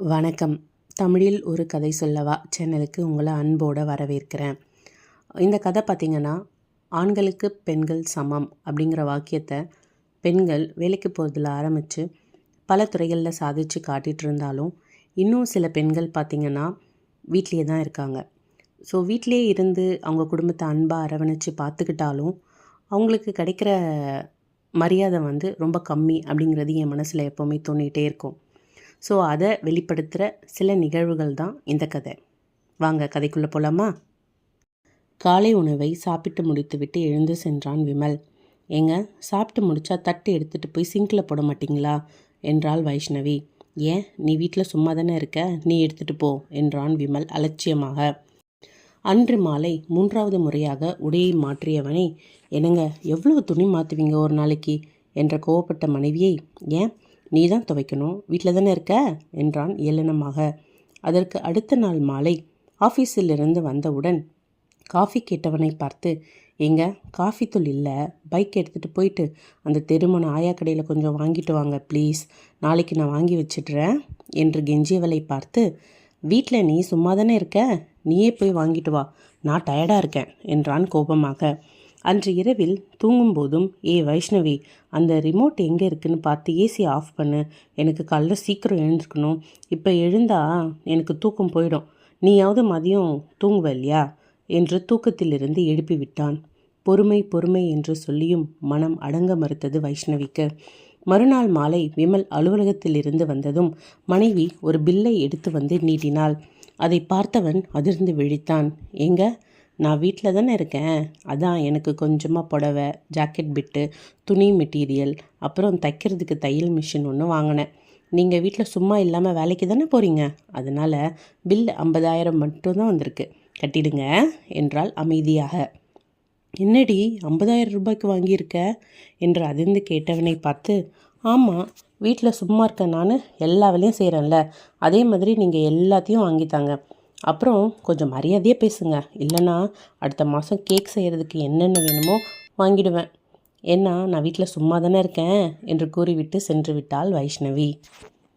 வணக்கம். தமிழில் ஒரு கதை சொல்லவா? சேனலுக்கு உங்களை அன்போடு வரவேற்கிறேன். இந்த கதை பார்த்திங்கன்னா ஆண்களுக்கு பெண்கள் சமம் அப்படிங்கிற வாக்கியத்தை பெண்கள் வேலைக்கு போகிறதுல ஆரம்பித்து பல துறைகளில் சாதித்து காட்டிகிட்டு இருந்தாலும் இன்னும் சில பெண்கள் பார்த்திங்கன்னா வீட்லேயே தான் இருக்காங்க. ஸோ வீட்டிலே இருந்து அவங்க குடும்பத்தை அன்பாக அரவணைச்சு பார்த்துக்கிட்டாலும் அவங்களுக்கு கிடைக்கிற மரியாதை வந்து ரொம்ப கம்மி அப்படிங்கிறது என் மனசில் எப்போவுமே தோணிகிட்டே இருக்கும். ஸோ அதை வெளிப்படுத்துகிற சில நிகழ்வுகள் தான் இந்த கதை. வாங்க கதைக்குள்ளே போகலாமா காலை உணவை சாப்பிட்டு முடித்துவிட்டு எழுந்து சென்றான் விமல். ஏங்க சாப்பிட்டு முடித்தா தட்டு எடுத்துகிட்டு போய் சிங்கில் போட மாட்டிங்களா? என்றாள் வைஷ்ணவி. ஏன்? நீ வீட்டில் சும்மா தானே இருக்க? நீ எடுத்துகிட்டு போ என்றான் விமல் அலட்சியமாக. அன்று மாலை மூன்றாவது முறையாக உடையை மாற்றியவனே. என்னங்க எவ்வளவு துணி மாற்றுவீங்க ஒரு நாளைக்கு? என்ற கோவப்பட்ட மனைவியை. ஏன்? நீ தான் துவைக்கணும் வீட்டில் தானே இருக்க? என்றான் ஏளனமாக. அதற்கு அடுத்த நாள் மாலை ஆஃபீஸிலிருந்து வந்தவுடன் காஃபி கேட்டவனை பார்த்து எங்க காஃபி தூள் இல்லை பைக் எடுத்துகிட்டு போயிட்டு அந்த தெருமன ஆயா கடையில் கொஞ்சம் வாங்கிட்டு வாங்க ப்ளீஸ். நாளைக்கு நான் வாங்கி வச்சிடுறேன் என்று கெஞ்சியவளை பார்த்து வீட்டில் நீ சும்மா தானே இருக்க? நீயே போய் வாங்கிட்டு வா. நான் டயர்டாக இருக்கேன் என்றான் கோபமாக. அன்று இரவில் தூங்கும்போதும் ஏ வைஷ்ணவி அந்த ரிமோட் எங்கே இருக்குன்னு பார்த்து ஏசி ஆஃப் பண்ணு. எனக்கு காலைல சீக்கிரம் எழுந்திருக்கணும். இப்போ எழுந்தா எனக்கு தூக்கம் போயிடும். நீயாவது மதியம் தூங்குவ இல்லையா? என்று தூக்கத்திலிருந்து எழுப்பி விட்டான் பொறுமை பொறுமை என்று சொல்லியும் மனம் அடங்க மறுத்தது வைஷ்ணவிக்கு. மறுநாள் மாலை விமல் அலுவலகத்திலிருந்து வந்ததும் மனைவி ஒரு பில்லை எடுத்து வந்து நீட்டினாள். அதை பார்த்தவன் அதிர்ந்து விழித்தான். எங்க? நான் வீட்டில் தானே இருக்கேன். அதான் எனக்கு கொஞ்சமாக புடவை ஜாக்கெட் பிட்டு துணி மெட்டீரியல் அப்புறம் தைக்கிறதுக்கு தையல் மிஷின் ஒன்று வாங்கினேன். நீங்கள் வீட்டில் சும்மா இல்லாமல் வேலைக்கு தானே போகிறீங்க அதனால் பில் ஐம்பதாயிரம் மட்டும்தான் வந்திருக்கு. கட்டிடுங்க என்றால் அமைதியாக. என்னடி ஐம்பதாயிரம் ரூபாய்க்கு வாங்கியிருக்க? என்று அதிர்ந்து கேட்டவனை பார்த்து ஆமாம் வீட்டில் சும்மா இருக்க நான் எல்லா வேலையும் செய்கிறேன்ல அதே மாதிரி நீங்கள் எல்லாத்தையும் வாங்கித்தாங்க. அப்புறம் கொஞ்சம் மரியாதையாக பேசுங்க. இல்லைன்னா அடுத்த மாதம் கேக் செய்கிறதுக்கு என்னென்ன வேணுமோ வாங்கிடுவேன். ஏன்னா நான் வீட்டில் சும்மா தானே இருக்கேன் என்று கூறிவிட்டு சென்று விட்டாள் வைஷ்ணவி.